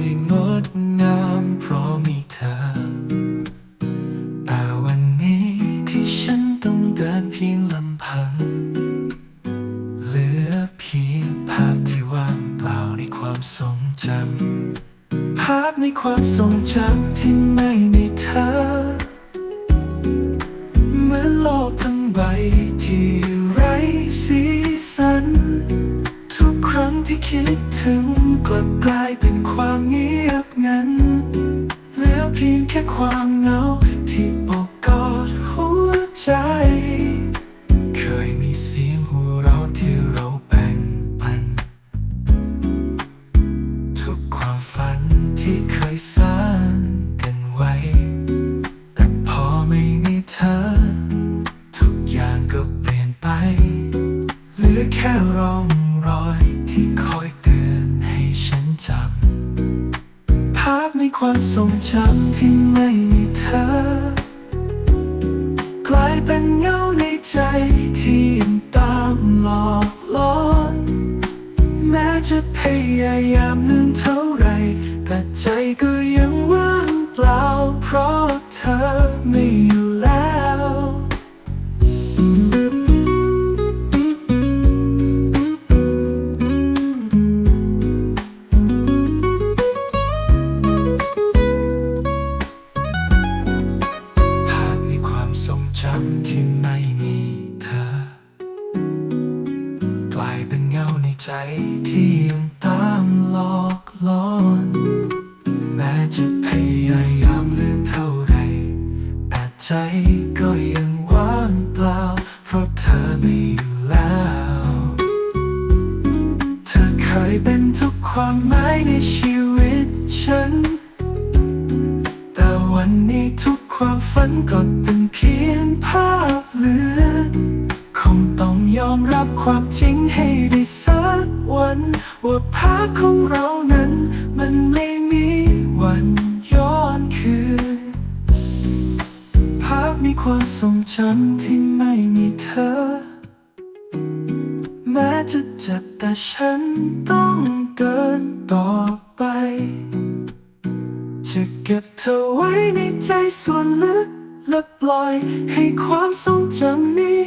ยงดงามเพราะมีเธอ แต่วันนี้ที่ฉันต้องเดินเพียงลำพัง เหลือเพียงภาพที่ว่างเปล่าในความทรงจำ ภาพในความทรงจำที่ไม่มีเธอเมื่อโลกทั้งใบที่ไร้สีสัน ทุกครั้งที่คิดถึงกลับกลาย ความเหงาที่ปกกอดหัวใจ เคยมีเสียงหัวเราะที่เราแบ่งปัน ทุกความฝันที่เคยสร้างกันไว้ แต่พอไม่มีเธอ ทุกอย่างก็เปลี่ยนไป เหลือแค่ร่องรอยที่ค ความทรงจำที่ไม่มีเธอ กลายเป็นเงาในใจที่ยังตามหลอกล้อนแม้จะพยายามลืมเท่าไร แต่ใจก็ยังว่างเปล่าเพราะเธอไม่ ที่ยังตามหลอกล้อน แม้จะพยายามลืมเท่าไรแต่ใจก็ยังว่างเปล่า เพราะเธอไม่อยู่แล้ว เธอเคยเป็นทุกความหมายในชีวิตฉัน แต่วันนี้ทุกความฝันก็เป็นเพียงภาพเลือน คงต้องยอมรับความจริงให้ได้สั มีความทรงจำที่ไม่มีเธอ แม้จะเจ็บแต่ฉันต้องเดินต่อไป จะเก็บเธอไว้ในใจส่วนลึกและปล่อยให้ความทรงจำนี้